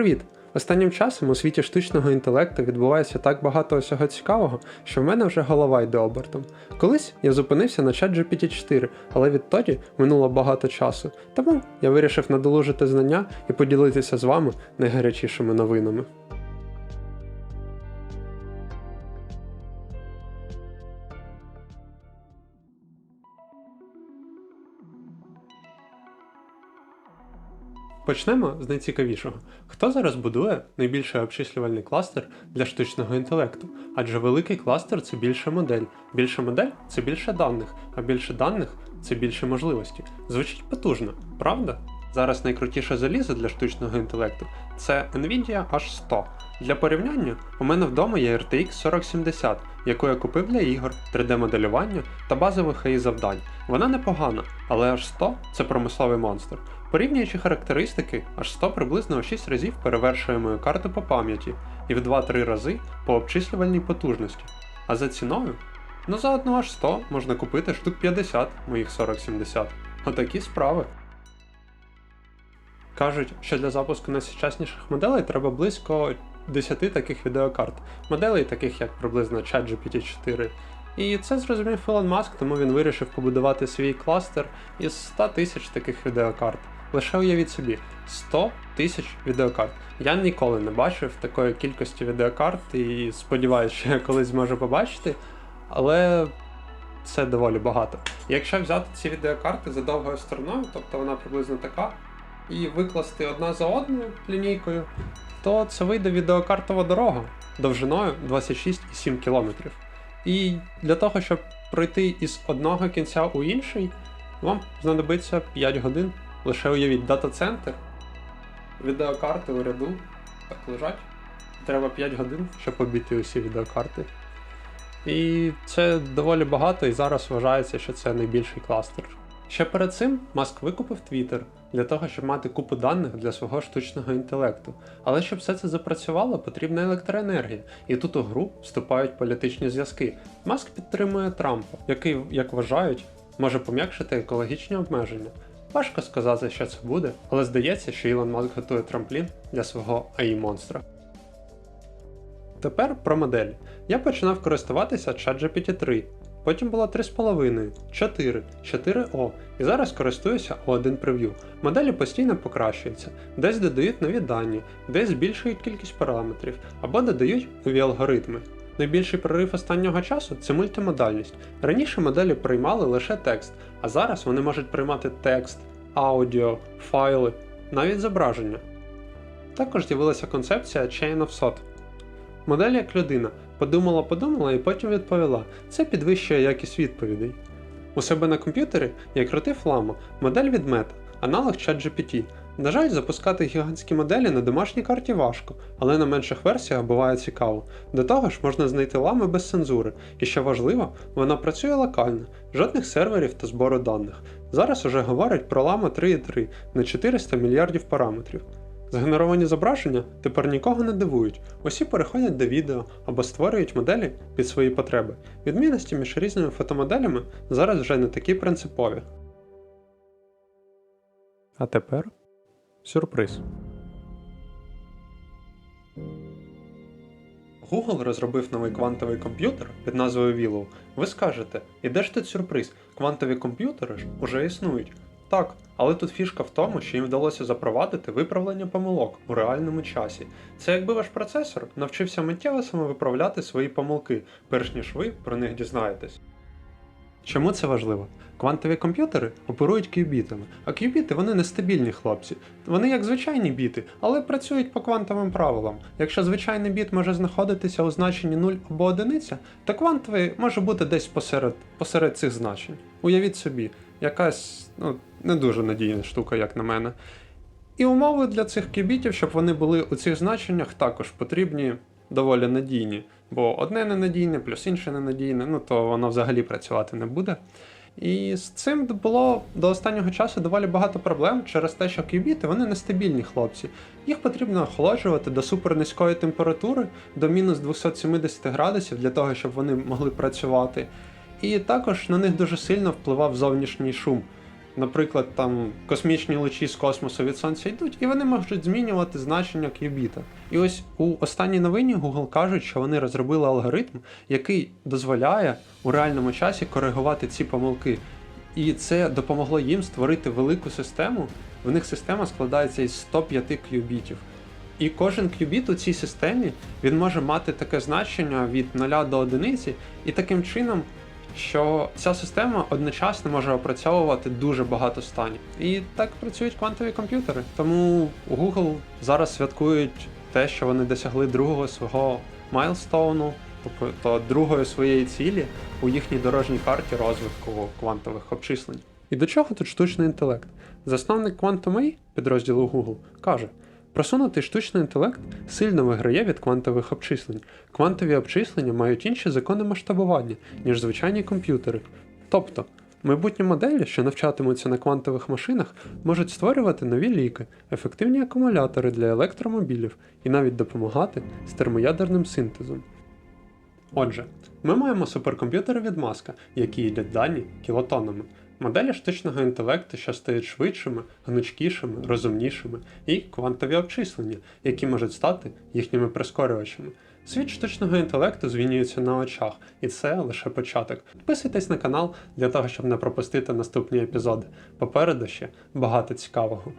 Привіт! Останнім часом у світі штучного інтелекту відбувається так багато усього цікавого, що в мене вже голова йде обертом. Колись я зупинився на чат GPT-4, але відтоді минуло багато часу, тому я вирішив надолужити знання і поділитися з вами найгарячішими новинами. Почнемо з найцікавішого. Хто зараз будує найбільший обчислювальний кластер для штучного інтелекту? Адже великий кластер це більша модель. Більша модель це більше даних, а більше даних це більше можливості. Звучить потужно, правда? Зараз найкрутіше залізо для штучного інтелекту це Nvidia H100. Для порівняння, у мене вдома є RTX 4070, яку я купив для ігор, 3D-моделювання та базових AI завдань. Вона непогана, але H100 це промисловий монстр. Порівнюючи характеристики, H100 приблизно у 6 разів перевершує мою карту по пам'яті і в 2-3 рази по обчислювальній потужності. А за ціною? Ну за одну H100 можна купити штук 50 моїх 4070. Отакі справи. Кажуть, що для запуску найсучасніших моделей треба близько 10 таких відеокарт, моделей таких як приблизно ChatGPT-4. І це зрозумів Ілон Маск, тому він вирішив побудувати свій кластер із 100 тисяч таких відеокарт. Лише уявіть собі, 100 тисяч відеокарт. Я ніколи не бачив такої кількості відеокарт і сподіваюся, що я колись зможу побачити, але це доволі багато. Якщо взяти ці відеокарти за довгою стороною, тобто вона приблизно така, і викласти одна за одною лінійкою, то це вийде відеокартова дорога довжиною 26,7 км. І для того, щоб пройти із одного кінця у інший, вам знадобиться 5 годин. Лише уявіть дата-центр, відеокарти у ряду так лежать. Треба 5 годин, щоб обійти усі відеокарти. І це доволі багато, і зараз вважається, що це найбільший кластер. Ще перед цим Маск викупив Twitter для того, щоб мати купу даних для свого штучного інтелекту. Але щоб все це запрацювало, потрібна електроенергія. І тут у гру вступають політичні зв'язки. Маск підтримує Трампа, який, як вважають, може пом'якшити екологічні обмеження. Важко сказати, що це буде, але здається, що Ілон Маск готує трамплін для свого AI монстра. Тепер про модель. Я починав користуватися ChatGPT 3, потім було 3,5, 4, 4O, і зараз користуюся O1 Preview. Моделі постійно покращуються, десь додають нові дані, десь збільшують кількість параметрів або додають нові алгоритми. Найбільший прорив останнього часу це мультимодальність. Раніше моделі приймали лише текст, а зараз вони можуть приймати текст, аудіо, файли, навіть зображення. Також з'явилася концепція Chain of Thought. Модель як людина подумала, подумала і потім відповіла. Це підвищує якість відповідей. У себе на комп'ютері я крутив ламу, модель від Meta, аналог ChatGPT. На жаль, запускати гігантські моделі на домашній карті важко, але на менших версіях буває цікаво. До того ж, можна знайти лами без цензури, і що важливо, вона працює локально, жодних серверів та збору даних. Зараз уже говорять про лама 3.3 на 400 мільярдів параметрів. Згенеровані зображення тепер нікого не дивують, усі переходять до відео або створюють моделі під свої потреби. Відмінності між різними фотомоделями зараз вже не такі принципові. А тепер сюрприз. Google розробив новий квантовий комп'ютер під назвою Willow. Ви скажете, і де ж тут сюрприз? Квантові комп'ютери ж уже існують. Так, але тут фішка в тому, що їм вдалося запровадити виправлення помилок у реальному часі. Це якби ваш процесор навчився миттєво самовиправляти свої помилки, перш ніж ви про них дізнаєтесь. Чому це важливо? Квантові комп'ютери оперують кюбітами, а кюбіти вони нестабільні хлопці. Вони як звичайні біти, але працюють по квантовим правилам. Якщо звичайний біт може знаходитися у значенні 0 або 1, то квантовий може бути десь посеред, посеред цих значень. Уявіть собі, якась ну, не дуже надійна штука, як на мене. І умови для цих кюбітів, щоб вони були у цих значеннях, також потрібні доволі надійні. Бо одне ненадійне, плюс інше ненадійне, ну то воно взагалі працювати не буде. І з цим було до останнього часу доволі багато проблем через те, що кюбіти вони нестабільні хлопці. Їх потрібно охолоджувати до супернизької температури, до мінус 270 градусів для того, щоб вони могли працювати. І також на них дуже сильно впливав зовнішній шум. Наприклад, там космічні лучі з космосу від сонця йдуть, і вони можуть змінювати значення к'юбіта. І ось у останній новині Google кажуть, що вони розробили алгоритм, який дозволяє у реальному часі коригувати ці помилки. І це допомогло їм створити велику систему. В них система складається із 105 к'юбітів. І кожен к'юбіт у цій системі він може мати таке значення від 0 до 1, і таким чином, що ця система одночасно може опрацьовувати дуже багато станів. І так працюють квантові комп'ютери. Тому Google зараз святкують те, що вони досягли другого свого майлстоуну, тобто другої своєї цілі у їхній дорожній карті розвитку квантових обчислень. І до чого тут штучний інтелект? Засновник Quantum підрозділу Google каже. Просунутий штучний інтелект сильно виграє від квантових обчислень. Квантові обчислення мають інші закони масштабування, ніж звичайні комп'ютери. Тобто, майбутні моделі, що навчатимуться на квантових машинах, можуть створювати нові ліки, ефективні акумулятори для електромобілів і навіть допомагати з термоядерним синтезом. Отже, ми маємо суперкомп'ютери від Маска, які їдять дані кілотонами. Моделі штучного інтелекту, що стають швидшими, гнучкішими, розумнішими, і квантові обчислення, які можуть стати їхніми прискорювачами. Світ штучного інтелекту змінюється на очах, і це лише початок. Підписуйтесь на канал для того, щоб не пропустити наступні епізоди. Попереду ще багато цікавого.